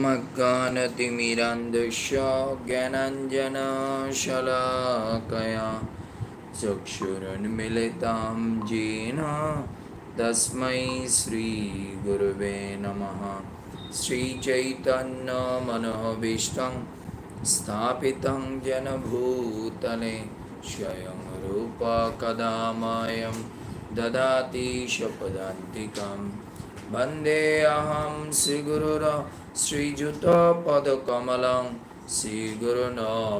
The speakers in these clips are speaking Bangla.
ओमज्ञानतिमिरान्धस्य ज्ञानाञ्जनशलाकया चक्षुरुन्मिलितां येन तस्मै श्रीगुरुवे नमः श्रीचैतन्यमनोभीष्टं स्थापितं जनभूतले स्वयं रूपा कदा मायं ददाति शपदान्तिकम् वन्देऽहं श्रीगुरुर श्रीयुतपदकमलं श्रीगुरुण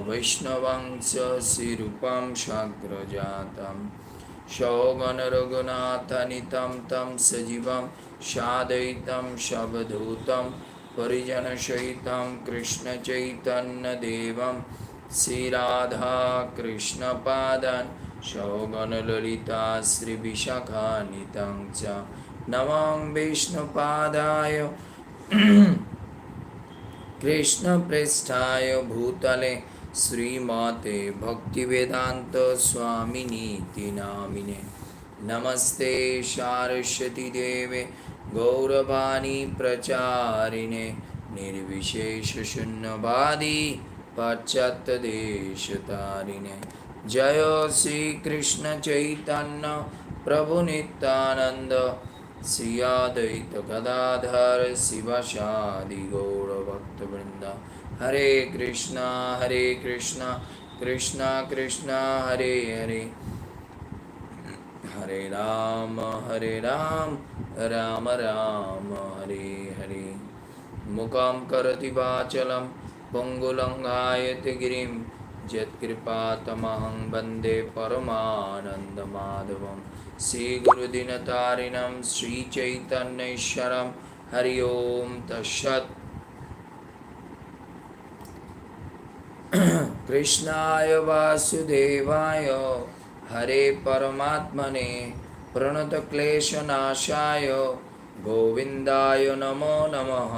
वैष्णवं च श्रीरूपं साग्रजातं सौगणरघुनाथनितं तं सजीवं सादयितं शवधूतं परिजनसहितं कृष्णचैतन्यदेवं श्रीराधाकृष्णपादान् सौगणललिता श्रीविशाखानितं च नमां विष्णुपादाय कृष्णपृष्ठाय भूतले श्रीमते भक्तिवेदान्तस्वामिनीति नामिने नमस्ते सारस्वतीदेवे गौरवाणी प्रचारिणे, निर्विशेषशून्यवादी पाश्चात्यदेशतारिणे जय श्री कृष्ण श्रीकृष्णचैतन्य प्रभुनित्यानन्द श्री अद्वैत गौरभक्तवृंद हरे कृष्णा हरे कृष्णा कृष्णा कृष्णा, हरे हरे। हरे राम हरे राम राम राम, हरे हरे। मुखं करोति वाचलं पङ्गुलङ्घायति गिरिं। यत्कृपातमहं वंदे परमानन्दमाधवम् श्रीगुरुदिनतारिणं, श्रीचैतन्यैश्वरं। हरि ओं तत्सत्। कृष्णाय वासुदेवाय हरे परमात्मने प्रणतक्लेशनाशाय गोविन्दाय नमो नमः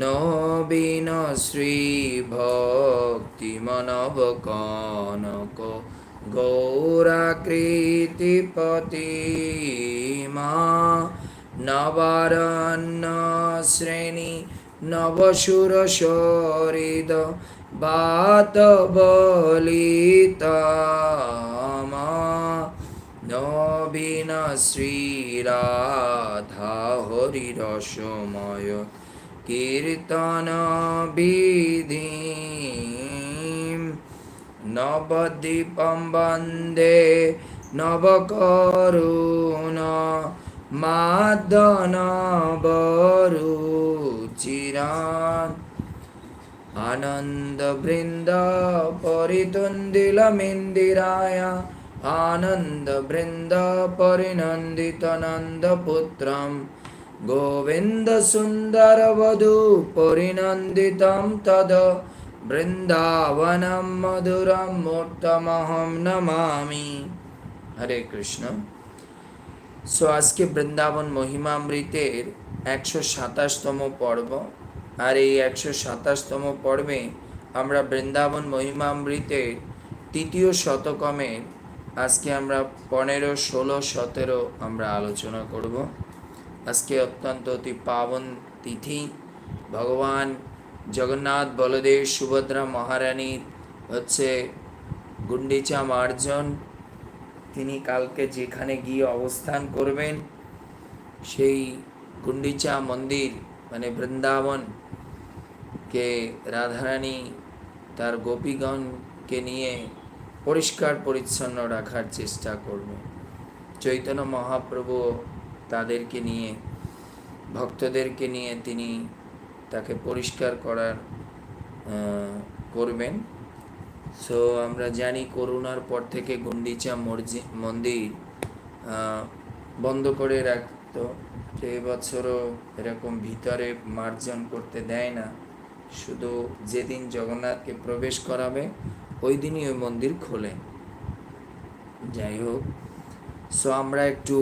नो बिन श्रीभक्तिमनवकानक गौराकृतिपतिमा নবারণ্য শ্রেণি নবসুর সরিদ বাত বলিতমা নবীন শ্রীরাধা হরিরসময় কীর্তন বিধি নবদ্বীপম বন্দে নবকরুণ মাদন বরু চিরান আনন্দ বৃন্দ পরিতন্দিল মিন্দিরায় আনন্দ বৃন্দ পরিনন্দিত নন্দ পুত্রম গোবিন্দ সুন্দর বধু পরিনন্দিতম তদ। বৃন্দাবনম মধুরম মূর্তমহম নমামি হরে কৃষ্ণ সো আজকে বৃন্দাবন মহিমামৃতের একশো সাতাশতম পর্ব। আর এই একশো সাতাশতম পর্বে আমরা বৃন্দাবন মহিমামৃতের তৃতীয় শতকমের আজকে আমরা পনেরো, ষোলো, সতেরো আমরা আলোচনা করব। আজকে অত্যন্ত অতি পাবন তিথি। ভগবান জগন্নাথ বলদেব সুভদ্রা মহারানীর হচ্ছে গুন্ডিচা মার্জন তিনি কালকে যেখানে গিয়ে অবস্থান করবেন, সেই গুন্ডিচা মন্দির মানে বৃন্দাবন কে রাধারানী তার গোপীগণকে নিয়ে পরিষ্কার পরিচ্ছন্ন রাখার চেষ্টা করবে। চৈতন্য মহাপ্রভু তাদেরকে নিয়ে, ভক্তদেরকে নিয়ে তিনি তাকে পরিষ্কার করার করবেন। সো আমরা জানি করোনার পর থেকে গুন্ডিচা মন্দির বন্ধ করে রাখতো। তো এবছরও এরকম ভিতরে মার্জন করতে দেয় না। শুধু যেদিন জগন্নাথকে প্রবেশ করাবে, ওই দিনই ওই মন্দির খোলে। যাই হোক সো আমরা একটু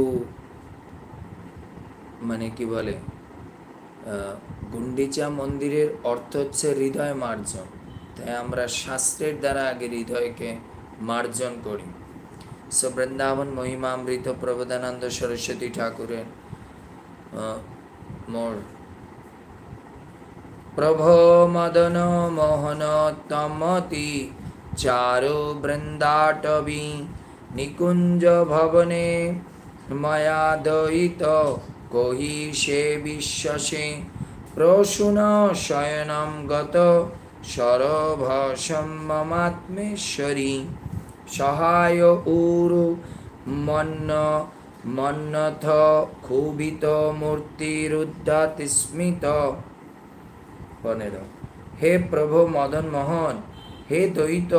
মানে কি বলে গুন্ডিচা মন্দিরের অর্থ হচ্ছে হৃদয় মার্জন। তাই আমরা শাস্ত্রের দ্বারা আগে হৃদয়কে মার্জন করি। সো বৃন্দাবন মহিমামৃত প্রবোধানন্দ সরস্বতী ঠাকুরের মোর। প্রভ মদন মোহন তমতি চারু বৃন্দাটবী নিকুঞ্জ ভবনে মায়া দয়িত কহি সে বিশ্বাসে প্রসূন শয়নম গত সরভসম মমাত্মেশ্বরী সহায় উরু মন্ন, মন্নথ ক্ষুভিত মূর্তিরুদ্ধাত স্মিত। পনেরো। হে প্রভু মদন মোহন, হে দ্বৈত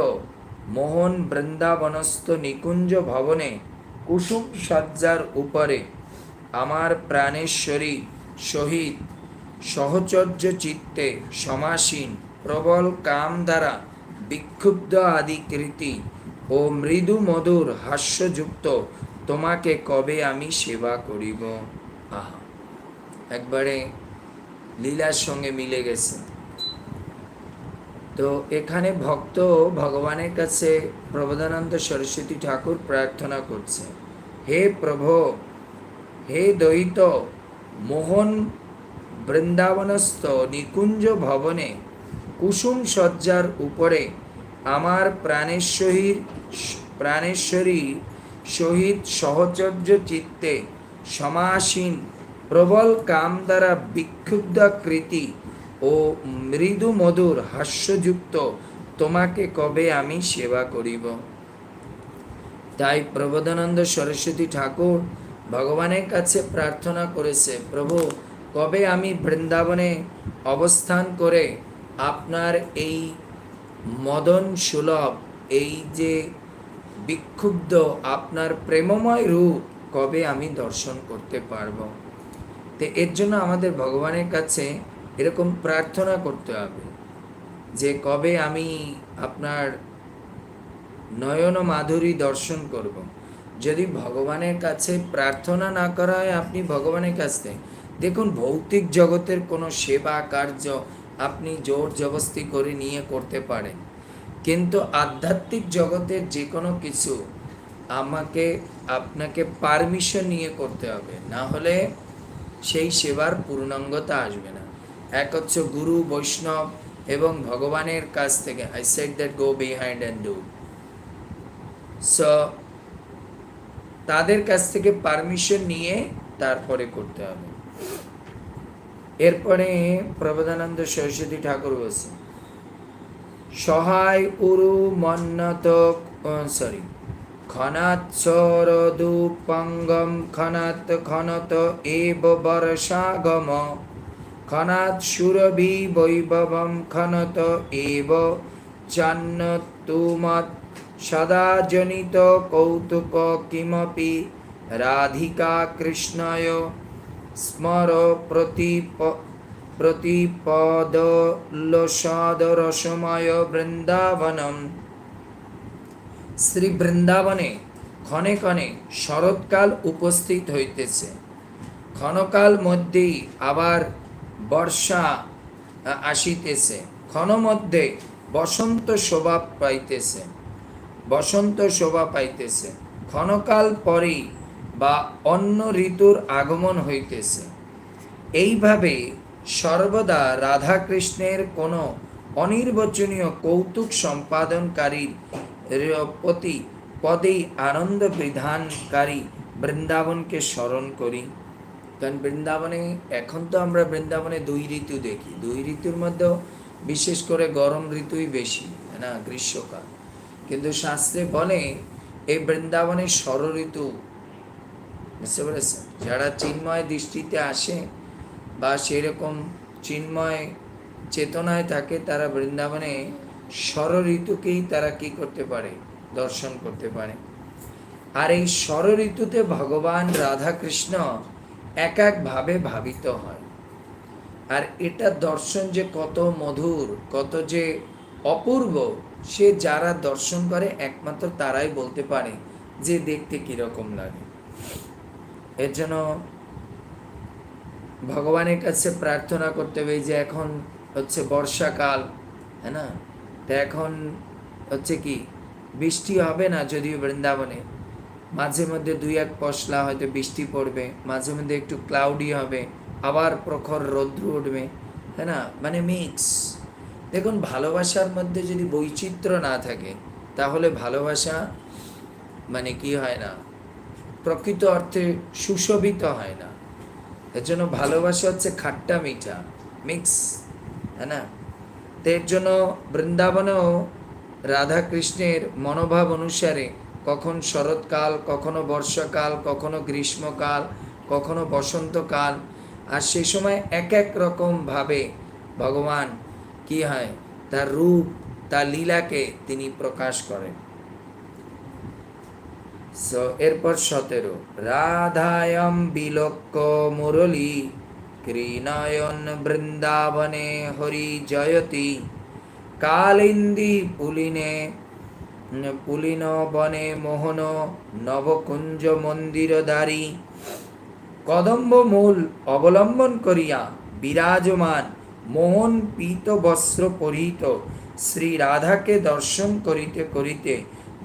মোহন বৃন্দাবনস্থ নিকুঞ্জ ভবনে কুসুম সজ্জার উপরে আমার প্রাণেশ্বরী সহিত সহচর্য চিত্তে সমাসীন প্রবল কাম দ্বারা বিক্ষুব্ধ আদি কৃতি ও মৃদু মধুর হাস্যযুক্ত, তোমাকে কবে আমি সেবা করিব? আহা। একবারে লীলার সঙ্গে মিলে গেছে। তো এখানে ভক্ত ভগবানের কাছে প্রবোধানন্দ সরস্বতী ঠাকুর প্রার্থনা করছে, হে প্রভু, হে দ্বৈত, মোহন বৃন্দাবনস্থ, নিকুঞ্জ ভবনে কুসুম সজ্জার উপরে আমার প্রাণেশ্বরীর প্রাণেশ্বরী সহিত সহচর্য চিত্তে সমাসীন প্রবল কাম দ্বারা বিক্ষুব্ধ কৃতি ও মৃদু মধুর হাস্যযুক্ত তোমাকে কবে আমি সেবা করিব? তাই প্রবোধানন্দ সরস্বতী ঠাকুর ভগবানের কাছে প্রার্থনা করেছে, প্রভু, কবে আমি বৃন্দাবনে অবস্থান করে আপনার এই মদন সুলভ, এই যে বিক্ষুব্ধ আপনার প্রেমময় রূপ, কবে আমি দর্শন করতে পারব তো এর জন্য আমাদের ভগবানের কাছে এরকম প্রার্থনা করতে হবে যে কবে আমি আপনার নয়ন মাধুরী দর্শন করব। যদি ভগবানের কাছে প্রার্থনা না করা হয়, আপনি ভগবানের কাছে দেখুন ভৌতিক জগতের কোনো সেবা কার্য আপনি জোর জবস্তি করে নিয়ে করতে পারেন। কিন্তু আধ্যাত্মিক জগতের যে কোনো কিছু আমাকে, আপনাকে পারমিশন নিয়ে করতে হবে। না হলে সেই সেবার পূর্ণাঙ্গতা আসবে না। এক হচ্ছে গুরু, বৈষ্ণব এবং ভগবানের কাছ থেকে I set that go behind and do so তাদের কাছ থেকে পারমিশন নিয়ে তারপরে করতে হবে। এরপরে প্রবোধানন্দ সরস্বতী ঠাকুর বলছে সহায় উরু মন্নত সরি খনাৎ সরদুপঙ্গম খনাৎ খনত এব বর্ষাগম, খনাৎ সুরভি বৈভবম খনত এব সদা জনিত কৌতুক কিমপি রাধিকা কৃষ্ণয় স্মর প্রতিপ প্রতিপদলসদরসময় বৃন্দাবনম শ্রী বৃন্দাবনে ক্ষণে ক্ষণে শরৎকাল উপস্থিত হইতেছে। ক্ষণকাল মধ্যেই আবার বর্ষা আসিতেছে। ক্ষণ মধ্যে বসন্ত শোভা পাইতেছে। বসন্ত শোভা পাইতেছে। ক্ষণকাল পরেই বা অন্য ঋতুর আগমন হইতেছে। এইভাবে সর্বদা রাধাকৃষ্ণের কোনো অনির্বচনীয় কৌতুক সম্পাদনকারীর প্রতি পদেই আনন্দ বিধানকারী বৃন্দাবনকে স্মরণ করি। কারণ বৃন্দাবনে, এখন তো আমরা বৃন্দাবনে দুই ঋতু দেখি। দুই ঋতুর মধ্যেও বিশেষ করে গরম ঋতুই বেশি না? গ্রীষ্মকাল। কিন্তু শাস্ত্রে বলে, এই বৃন্দাবনে ষড় ঋতু বুঝতে পেরেছেন? যারা চিন্ময় দৃষ্টিতে আসে বা সেরকম চিন্ময় চেতনায় থাকে, তারা বৃন্দাবনে ঋতুকেই তারা কি করতে পারে? দর্শন করতে পারে। আর এই ঋতুতে ভগবান রাধাকৃষ্ণ এক একভাবে ভাবিত হয়। আর এটা দর্শন যে কত মধুর, কত যে অপূর্ব, সে যারা দর্শন করে, একমাত্র তারাই বলতে পারে যে দেখতে কীরকম লাগে। এর জন্য ভগবানের কাছে প্রার্থনা করতে হবে যে এখন হচ্ছে বর্ষাকাল হ্যাঁ না? তো এখন হচ্ছে কি, বৃষ্টি হবে না যদিও বৃন্দাবনে। মাঝে মধ্যে দুই এক পশলা হয়তো বৃষ্টি পড়বে, মাঝে মধ্যে একটু ক্লাউডি হবে, আবার প্রখর রৌদ্র উঠবে তাই না? মানে মিক্স দেখুন, ভালোবাসার মধ্যে যদি বৈচিত্র্য না থাকে, তাহলে ভালোবাসা মানে কি হয় না? প্রকৃত অর্থে সুশোভিত হয় না। এর জন্য ভালোবাসা হচ্ছে খাট্টা মিঠা মিক্স হ্যাঁ না? এর জন্য বৃন্দাবনেও রাধা কৃষ্ণের মনোভাব অনুসারে কখন শরৎকাল, কখনো বর্ষাকাল, কখনো গ্রীষ্মকাল, কখনো বসন্তকাল, আর সে সময় এক এক রকম ভাবে ভগবান কি হয়? তার রূপ, তার লীলাকে তিনি প্রকাশ করেন। সো এরপর সতেরো। রাধায়ম বিলোক্য মুরলী, ক্রীণয়ন বৃন্দাবনে হরি জয়তি, কালিন্দি পুলিনে, পুলিন বনে মোহন, নবকুঞ্জ মন্দির মন্দিরধারী কদম্ব মূল অবলম্বন করিয়া বিরাজমান মোহন পীত বস্ত্র পরিহিত শ্রী রাধাকে দর্শন করিতে করিতে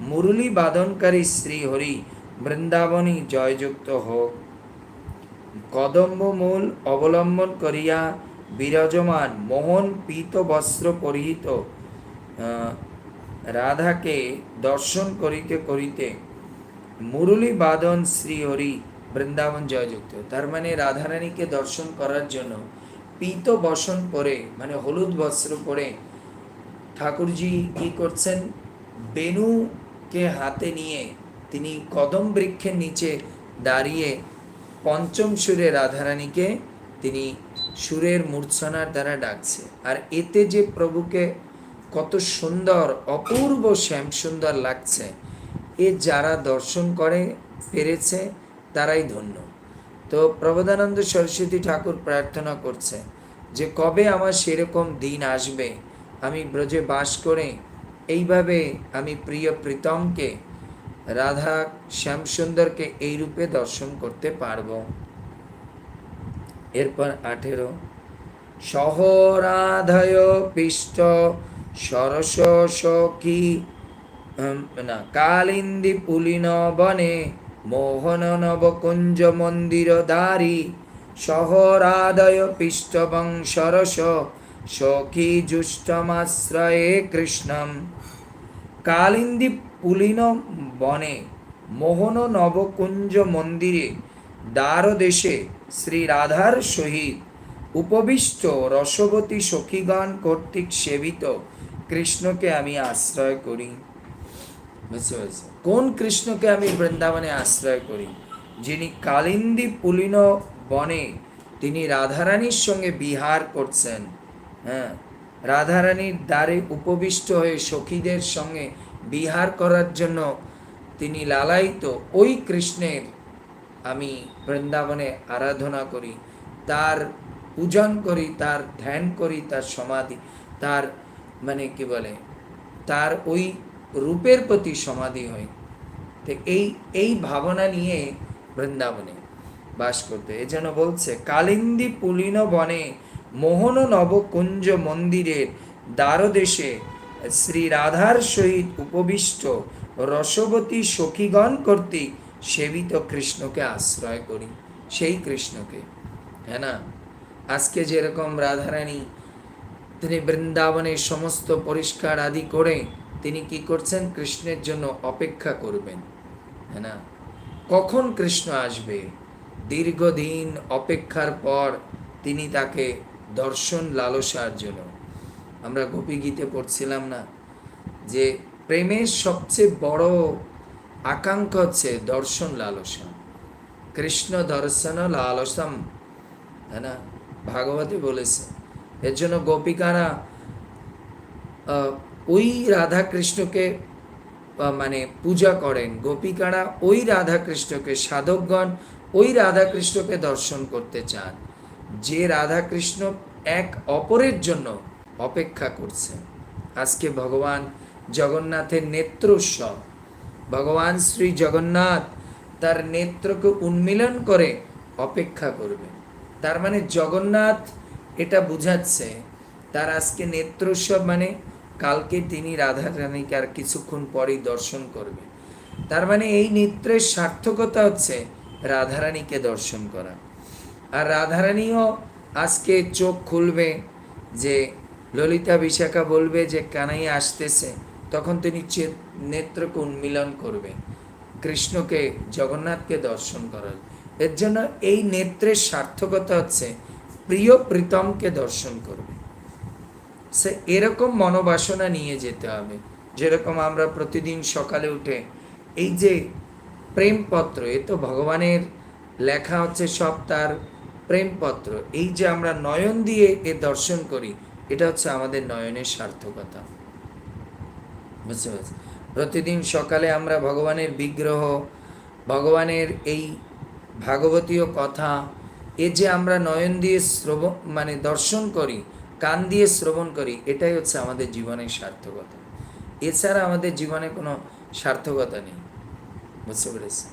মুরলী বাদনকারী শ্রী হরি বৃন্দাবনী জয়যুক্ত হোক। কদম্ব মূল অবলম্বন করিয়া বিরাজমান মোহন পীত বস্ত্র পরিহিত রাধাকে দর্শন করিতে করিতে মুরলী বাদন শ্রী হরি বৃন্দাবন জয়যুক্ত। তার মানে রাধারানীকে দর্শন করার জন্য পীত বসন পরে মানে হলুদ বস্ত্র পরে ঠাকুরজি কি করছেন বেনুকে হাতে নিয়ে তিনি কদম বৃক্ষের নিচে দাঁড়িয়ে পঞ্চম সুরে রাধারানীকে তিনি সুরের মূর্ছনার দ্বারা ডাকছে। আর এতে যে প্রভুকে কত সুন্দর, অপূর্ব শ্যাম সুন্দর লাগছে, এ যারা দর্শন করে, পেরেছে, তারাই ধন্য। তো প্রবোধানন্দ সরস্বতী ঠাকুর প্রার্থনা করছে যে, কবে আমার সেরকম দিন আসবে? আমি ব্রজে বাস করে এইভাবে আমি প্রিয় প্রীতমকে রাধা শ্যামসুন্দরকে এই রূপে দর্শন করতে পারব। এরপর আঠেরো। সহরাধয় পিষ্ট সরস সখী না, কালিন্দি পুলিন বনে, মোহন নবকুঞ্জ মন্দির দ্বারি সহরাদয় পিষ্টবং সরস সখী, জুষ্টমাশ্রয়ে কৃষ্ণম। কালিন্দি পুলিন বনে, মোহন নবকুঞ্জ মন্দিরে, দ্বারদেশে শ্রী রাধার সহিত উপবিষ্ট রসবতী সখীগণ কর্তৃক সেবিত কৃষ্ণকে আমি আশ্রয় করি। বুঝতে কোন কৃষ্ণকে আমি বৃন্দাবনে আশ্রয় করি? যিনি কালিন্দি পুলিন বনে, তিনি রাধারানীর সঙ্গে বিহার করছেন। হ্যাঁ রাধারানীর দ্বারে উপবিষ্ট হয়ে সখীদের সঙ্গে বিহার করার জন্য তিনি লালায়িত, ওই কৃষ্ণের আমি বৃন্দাবনে আরাধনা করি, তার পূজন করি, তার ধ্যান করি, তার সমাধি, তার মানে কি বলে, তার ওই রূপের প্রতি সমাধি হয়। তো এই এই ভাবনা নিয়ে বৃন্দাবনে বাস করতে। এজন্য বলছে, কালিন্দি পুলিন বনে মোহন নবকুঞ্জ মন্দিরের দ্বারদেশে শ্রী রাধার সহিত উপবিষ্ট রসবতী সখীগণ কর্তৃক সেবিত কৃষ্ণকে আশ্রয় করি, সেই কৃষ্ণকে। হ্যাঁ না? আজকে যেরকম রাধারানী তিনি বৃন্দাবনের সমস্ত পরিষ্কার আদি করে তিনি কি করছেন? কৃষ্ণের জন্য অপেক্ষা করবেন। হ্যাঁ না? কখন কৃষ্ণ আসবে? দীর্ঘদিন অপেক্ষার পর তিনি তাকে দর্শন লালসার জন্য। আমরা গোপী গীতে পড়ছিলাম না যে প্রেমের সবচেয়ে বড় আকাঙ্ক্ষা হচ্ছে দর্শন লালসা। কৃষ্ণ দর্শন লালসম, তাই না? ভাগবতী বলেছে। এর জন্য গোপিকারা ওই রাধা কৃষ্ণকে মানে পূজা করেন। গোপিকারা ওই রাধা কৃষ্ণকে সাধকগণ ওই রাধা কৃষ্ণকে দর্শন করতে চান। যে রাধা কৃষ্ণ এক অপরের জন্য অপেক্ষা করছে আজকে ভগবান জগন্নাথের নেত্রোৎসব ভগবান শ্রী জগন্নাথ তার নেত্রকে উন্মিলন করে অপেক্ষা করবে। তার মানে জগন্নাথ এটা বুঝাচ্ছে, তার আজকে নেত্রোৎসব মানে কালকে তিনি রাধা রানীকে আর কিছুক্ষণ পরেই দর্শন করবে। তার মানে এই নেত্রের সার্থকতা হচ্ছে রাধারানীকে দর্শন করা। আর রাধারানীও আজকে চোখ খুলবে যে ললিতা বিশাখা বলবে যে কানাই আসতেছে। তখন তিনি নেত্রকে উন্মিলন করবে। কৃষ্ণকে, জগন্নাথকে দর্শন করার এর জন্য এই নেত্রের সার্থকতা হচ্ছে প্রিয় প্রীতমকে দর্শন করবে। সে এরকম মনোবাসনা নিয়ে যেতে হবে। যেরকম আমরা প্রতিদিন সকালে উঠে এই যে প্রেমপত্র, এ তো ভগবানের লেখা হচ্ছে, সব তার প্রেমপত্র, এই যে আমরা নয়ন দিয়ে এ দর্শন করি, এটা হচ্ছে আমাদের নয়নের সার্থকতা। বুঝতে পারছি প্রতিদিন সকালে আমরা ভগবানের বিগ্রহ, ভগবানের এই ভাগবতীয় কথা, এ যে আমরা নয়ন দিয়ে শ্রবণ মানে দর্শন করি, কান দিয়ে শ্রবণ করি, এটাই হচ্ছে আমাদের জীবনের সার্থকতা। এছাড়া আমাদের জীবনে কোনো সার্থকতা নেই। বুঝতে পেরেছি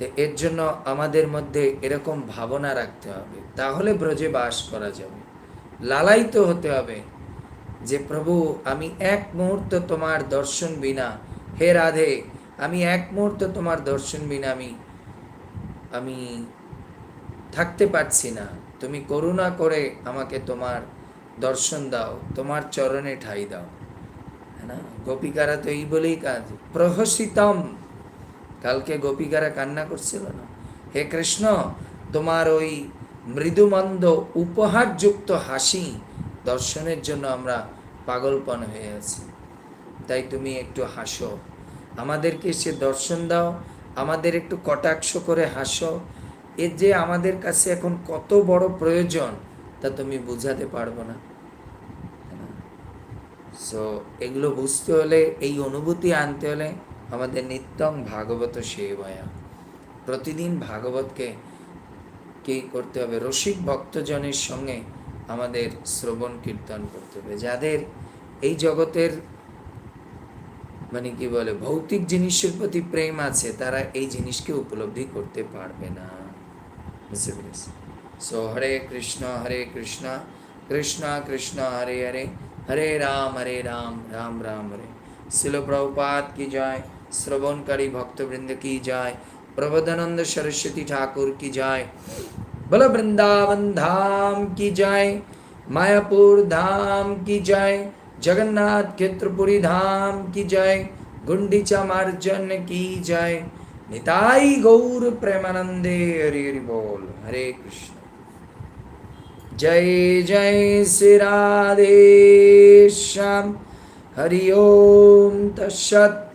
তো এর জন্য আমাদের মধ্যে এরকম ভাবনা রাখতে হবে। তাহলে ব্রজে বাস করা যাবে। লালায়িত হতে হবে যে, প্রভু, আমি এক মুহূর্ত তোমার দর্শন বিনা, হে রাধে, আমি এক মুহূর্ত তোমার দর্শন বিনা আমি আমি থাকতে পারছি না। তুমি করুণা করে আমাকে তোমার দর্শন দাও, তোমার চরণে ঠাই দাও। হ্যাঁ গোপিকারা তো এই বলেই কাজ। প্রহসিতম। কালকে গোপিকারা কান্না করছিল না? হে কৃষ্ণ, তোমার ওই মৃদুমন্দ উপহারযুক্ত হাসি দর্শনের জন্য আমরা পাগলপন হয়ে আছি। তাই তুমি একটু হাসো। আমাদেরকে সে দর্শন দাও। আমাদের একটু কটাক্ষ করে হাসো। এর যে আমাদের কাছে এখন কত বড় প্রয়োজন, তা তুমি বুঝাতে পারব না। সো এগুলো বুঝতে হলে, এই অনুভূতি আনতে হলে আমাদের নিত্যং ভাগবত সেবয়া। প্রতিদিন ভাগবতকে কি করতে হবে? রসিক ভক্তজনের সঙ্গে আমাদের শ্রবণ কীর্তন করতে হবে। যাদের এই জগতের মানে কি বলে, ভৌতিক জিনিসের প্রতি প্রেম আছে, তারা এই জিনিসকে উপলব্ধি করতে পারবে না। সো হরে কৃষ্ণ হরে কৃষ্ণ কৃষ্ণ কৃষ্ণ, হরে হরে হরে রাম হরে রাম রাম রাম, হরে। শিল প্রভুপাত কি জয়? श्रवणकारी भक्तवृंद की जाय प्रबोधानंद सरस्वती ठाकुर की जाय बल वृंदावन धाम की जाय, मायापुर धाम की जाय, जगन्नाथ क्षेत्रपुरी धाम की जय, गुंडीचा मार्जन की जय। निताई गौर प्रेमानंदे हरि हरि बोल। हरे कृष्ण। जय जय श्री राधे श्याम। हरि ओम तत्सत।